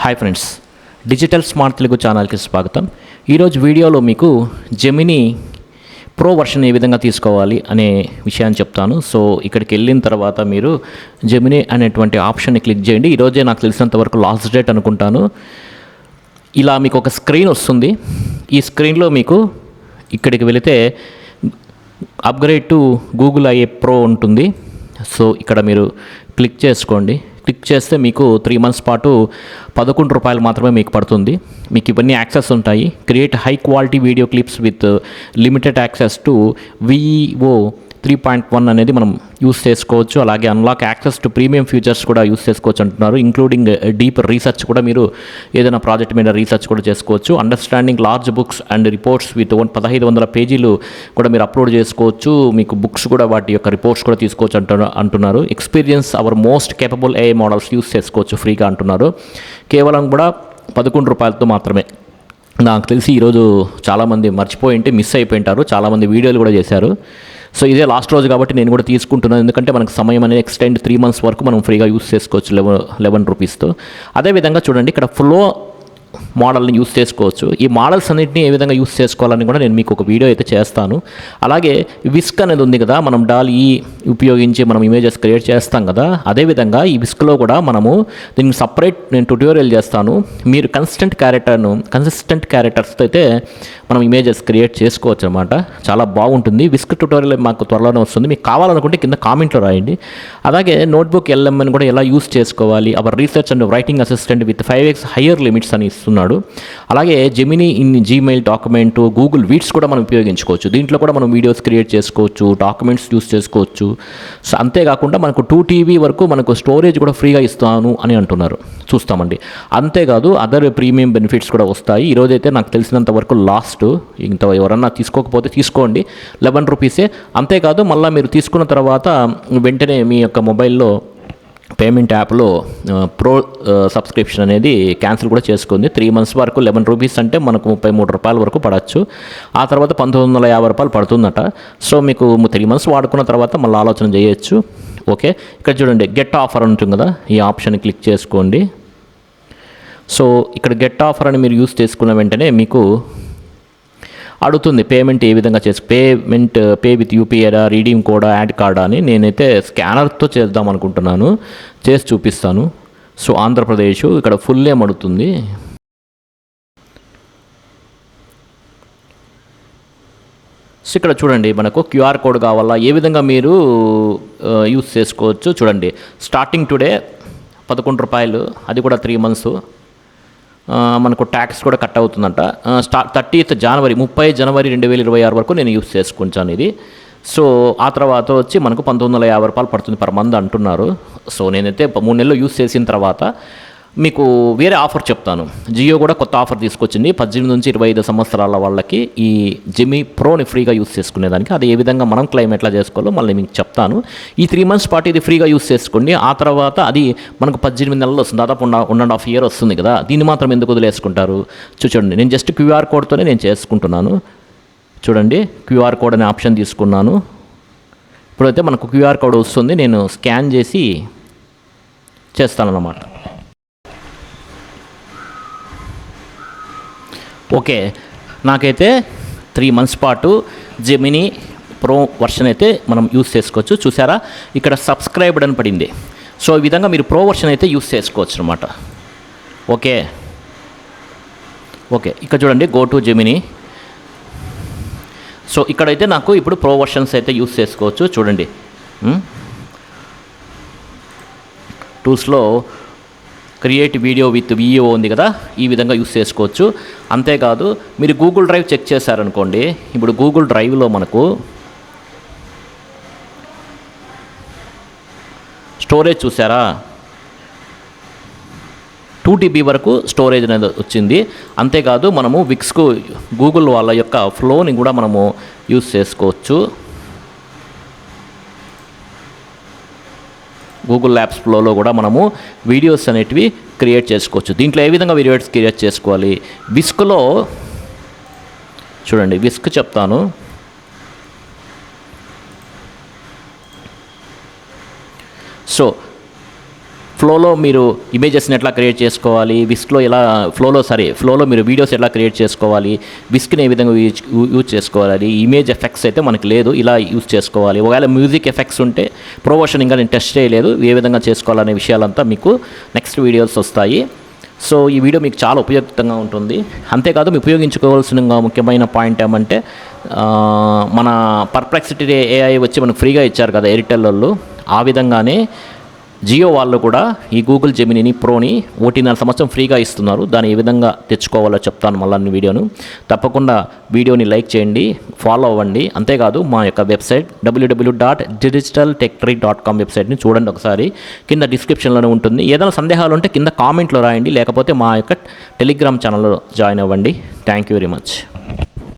Hi friends digital smart Telugu ఛానల్కి స్వాగతం. ఈరోజు వీడియోలో మీకు జెమిని ప్రో వర్షన్ ఏ విధంగా తీసుకోవాలి అనే విషయాన్ని చెప్తాను. సో ఇక్కడికి వెళ్ళిన తర్వాత మీరు జెమిని అనేటువంటి ఆప్షన్ని క్లిక్ చేయండి. ఈరోజే నాకు తెలిసినంత వరకు లాస్ట్ డేట్ అనుకుంటాను. ఇలా మీకు ఒక స్క్రీన్ వస్తుంది. ఈ స్క్రీన్లో మీకు ఇక్కడికి వెళితే upgrade to Google AI pro ఉంటుంది. సో ఇక్కడ మీరు క్లిక్ చేసుకోండి. క్లిక్ చేస్తే మీకు త్రీ మంత్స్ పాటు పదకొండు రూపాయలు మాత్రమే మీకు పడుతుంది. మీకు ఇవన్నీ యాక్సెస్ ఉంటాయి. Create high quality video clips with limited access to Veo three point one అనేది మనం యూస్ చేసుకోవచ్చు. అలాగే unlock access to premium features కూడా యూస్ చేసుకోవచ్చు అంటున్నారు. ఇంక్లూడింగ్ డీప్ రీసెర్చ్ కూడా మీరు ఏదైనా ప్రాజెక్ట్ మీద రీసెర్చ్ కూడా చేసుకోవచ్చు. Understanding large books and reports with one పదహైదు వందల పేజీలు కూడా మీరు అప్లోడ్ చేసుకోవచ్చు. మీకు బుక్స్ కూడా వాటి యొక్క రిపోర్ట్స్ కూడా తీసుకోవచ్చు అంటున్నారు. అంటున్నారు experience our most capable AI models use చేసుకోవచ్చు ఫ్రీగా అంటున్నారు. కేవలం కూడా పదకొండు రూపాయలతో మాత్రమే. నాకు తెలిసి ఈరోజు చాలామంది మర్చిపోయి ఉంటే మిస్ అయిపోయింటారు చాలామంది వీడియోలు కూడా చేశారు. సో ఇదే లాస్ట్ రోజు కాబట్టి నేను కూడా తీసుకుంటున్నాను. ఎందుకంటే మనకు సమయం అనేది ఎక్స్టెండ్ త్రీ మంత్స్ వరకు మనం ఫ్రీగా యూస్ చేసుకోవచ్చు లెవెన్ లెవెన్ రూపీస్తో అదేవిధంగా చూడండి ఇక్కడ ఫ్లో మోడల్ని యూస్ చేసుకోవచ్చు. ఈ మోడల్స్ అన్నింటినీ ఏ విధంగా యూస్ చేసుకోవాలని కూడా నేను మీకు ఒక వీడియో అయితే చేస్తాను. అలాగే విస్క్ అనేది ఉంది కదా మనం డాల్ ఈ ఉపయోగించి మనం ఇమేజెస్ క్రియేట్ చేస్తాం కదా అదేవిధంగా ఈ విస్క్లో కూడా మనము దీనికి సపరేట్ నేను ట్యూటోరియల్ చేస్తాను. మీరు కన్సిస్టెంట్ క్యారెక్టర్ను కన్సిస్టెంట్ క్యారెక్టర్స్తో అయితే మనం ఇమేజెస్ క్రియేట్ చేసుకోవచ్చు అనమాట చాలా బాగుంటుంది. విస్క్ ట్యూటోరియల్ మాకు త్వరలోనే వస్తుంది. మీకు కావాలనుకుంటే కింద కామెంట్లో రాయండి. అలాగే నోట్బుక్ ఎల్ఎంఎన్ కూడా ఎలా యూస్ చేసుకోవాలి our research and writing assistant with five X higher limits అని ఇస్తున్నాడు. అలాగే Gemini in Gmail document Google Vids కూడా మనం ఉపయోగించుకోవచ్చు. దీంట్లో కూడా మనం వీడియోస్ క్రియేట్ చేసుకోవచ్చు డాక్యుమెంట్స్ యూస్ చేసుకోవచ్చు. సో అంతేకాకుండా మనకు టూ టీవీ వరకు మనకు స్టోరేజ్ కూడా ఫ్రీగా ఇస్తాను అని అంటున్నారు. చూస్తామండి. అంతేకాదు అదర్ ప్రీమియం బెనిఫిట్స్ కూడా వస్తాయి. ఈరోజైతే నాకు తెలిసినంత వరకు లాస్ట్ ఇంత ఎవరన్నా తీసుకోకపోతే తీసుకోండి. లెవెన్ రూపీసే. అంతేకాదు మళ్ళీ మీరు తీసుకున్న తర్వాత వెంటనే మీ యొక్క మొబైల్లో పేమెంట్ యాప్లో ప్రో సబ్స్క్రిప్షన్ అనేది క్యాన్సిల్ కూడా చేసుకుంది త్రీ మంత్స్ వరకు లెవెన్ రూపీస్ అంటే మనకు ముప్పై మూడు రూపాయల వరకు పడవచ్చు ఆ తర్వాత పంతొమ్మిది వందల యాభై రూపాయలు పడుతుందట. సో మీకు త్రీ మంత్స్ వాడుకున్న తర్వాత మళ్ళీ ఆలోచన చేయొచ్చు. ఓకే? ఇక్కడ చూడండి గెట్ ఆఫర్ ఉంటుంది కదా ఈ ఆప్షన్ క్లిక్ చేసుకోండి. సో ఇక్కడ గెట్ ఆఫర్ అని మీరు యూస్ చేసుకున్న వెంటనే మీకు అడుగుతుంది పేమెంట్ ఏ విధంగా చేసి పేమెంట్ పే విత్ యూపీఐడా రీడీమ్ కోడా యాడ్ కార్డా అని. నేనైతే స్కానర్తో చేద్దాం అనుకుంటున్నాను చేసి చూపిస్తాను. సో ఆంధ్రప్రదేశ్ ఇక్కడ ఫుల్ నేమ్ అడుగుతుంది. సో ఇక్కడ చూడండి మనకు క్యూఆర్ కోడ్ కావాలా ఏ విధంగా మీరు యూస్ చేసుకోవచ్చు చూడండి. స్టార్టింగ్ టుడే పదకొండు రూపాయలు అది కూడా త్రీ మంత్స్ మనకు ట్యాక్స్ కూడా కట్ అవుతుందంట. స్టా థర్టీత్ జనవరి ముప్పై జనవరి రెండు వేల ఇరవై ఆరు వరకు నేను యూస్ చేసుకుంటాను ఇది. సో ఆ తర్వాత వచ్చి మనకు పంతొమ్మిది వందల యాభై రూపాయలు పడుతుంది పర్ మంత్ అంటున్నారు. సో నేనైతే మూడు నెలలు యూస్ చేసిన తర్వాత మీకు వేరే ఆఫర్ చెప్తాను. జియో కూడా కొత్త ఆఫర్ తీసుకొచ్చింది. పద్దెనిమిది నుంచి ఇరవై ఐదు సంవత్సరాల వాళ్ళకి ఈ జిమి ప్రోని ఫ్రీగా యూస్ చేసుకునేదానికి. అది ఏ విధంగా మనం క్లైమ్ ఎట్లా చేసుకోవాలో మళ్ళీ మీకు చెప్తాను. ఈ త్రీ మంత్స్ పాటు ఇది ఫ్రీగా యూస్ చేసుకోండి. ఆ తర్వాత అది మనకు పద్దెనిమిది నెలలు వస్తుంది. దాదాపు one one and half year వస్తుంది కదా. దీన్ని మాత్రం ఎందుకు వదిలేసుకుంటారు? చూడండి నేను జస్ట్ క్యూఆర్ కోడ్తోనే నేను చేసుకుంటున్నాను. చూడండి. క్యూఆర్ కోడ్ అనే ఆప్షన్ తీసుకున్నాను. ఇప్పుడైతే మనకు క్యూఆర్ కోడ్ వస్తుంది. నేను స్కాన్ చేసి చేస్తానన్నమాట. ఓకే. నాకైతే త్రీ మంత్స్ పాటు జెమిని ప్రో వర్షన్ అయితే మనం యూస్ చేసుకోవచ్చు. చూసారా? ఇక్కడ సబ్స్క్రైబ్డ్ అని పడింది. సో ఈ విధంగా మీరు ప్రో వర్షన్ అయితే యూస్ చేసుకోవచ్చు అనమాట ఓకే. ఓకే. ఇక్కడ చూడండి గో టు జెమిని సో ఇక్కడైతే నాకు ఇప్పుడు ప్రో వర్షన్స్ అయితే యూస్ చేసుకోవచ్చు. చూడండి. Hmm? టూల్స్లో క్రియేట్ వీడియో విత్ వీడియో ఉంది కదా ఈ విధంగా యూస్ చేసుకోవచ్చు. అంతేకాదు మీరు గూగుల్ డ్రైవ్ చెక్ చేశారనుకోండి ఇప్పుడు గూగుల్ డ్రైవ్లో మనకు స్టోరేజ్ చూసారా టూ టీబీ వరకు స్టోరేజ్ అనేది వచ్చింది. అంతేకాదు మనము విక్స్కు గూగుల్ వాళ్ళ యొక్క ఫ్లోని కూడా మనము యూస్ చేసుకోవచ్చు. గూగుల్ ల్యాబ్స్ ఫ్లోలో కూడా మనము వీడియోస్ అనేటివి క్రియేట్ చేసుకోవచ్చు. దీంట్లో ఏ విధంగా వీడియోస్ క్రియేట్ చేసుకోవాలి? విస్క్లో చూడండి విస్క్ చెప్తాను. సో ఫ్లోలో మీరు ఇమేజెస్ని ఎట్లా క్రియేట్ చేసుకోవాలి? విస్క్లో ఎలా ఫ్లోలో సరే ఫ్లోలో మీరు వీడియోస్ ఎట్లా క్రియేట్ చేసుకోవాలి? విస్క్ని ఏ విధంగా యూజ్ యూజ్ చేసుకోవాలి? ఇమేజ్ ఎఫెక్ట్స్ అయితే మనకి లేదు ఇలా యూజ్ చేసుకోవాలి. ఒకవేళ మ్యూజిక్ ఎఫెక్ట్స్ ఉంటే ప్రొమోషన్ ఇంకా నేను టెస్ట్ చేయలేదు ఏ విధంగా చేసుకోవాలనే విషయాలంతా మీకు నెక్స్ట్ వీడియోస్ వస్తాయి. సో ఈ వీడియో మీకు చాలా ఉపయుక్తంగా ఉంటుంది. అంతేకాదు మీరు ఉపయోగించుకోవాల్సిన ముఖ్యమైన పాయింట్ ఏమంటే మన పర్ప్లెక్సిటీ ఏఐ వచ్చి మనకు ఫ్రీగా ఇచ్చారు కదా ఎయిర్టెల్ వాళ్ళు. ఆ విధంగానే జియో వాళ్ళు కూడా ఈ గూగుల్ జెమినిని ప్రోని ఒకటిన్నర సంవత్సరం ఫ్రీగా ఇస్తున్నారు. దాన్ని ఏ విధంగా తెచ్చుకోవాలో చెప్తాను మళ్ళీ వీడియోను. తప్పకుండా వీడియోని లైక్ చేయండి ఫాలో అవ్వండి. అంతేకాదు మా యొక్క website WWW dot digital టెక్టరీ dot com వెబ్సైట్ని చూడండి ఒకసారి. కింద డిస్క్రిప్షన్లోనే ఉంటుంది. ఏదైనా సందేహాలు ఉంటే కింద కామెంట్లో రాయండి. లేకపోతే మా యొక్క టెలిగ్రామ్ ఛానల్లో జాయిన్ అవ్వండి. Thank you very much.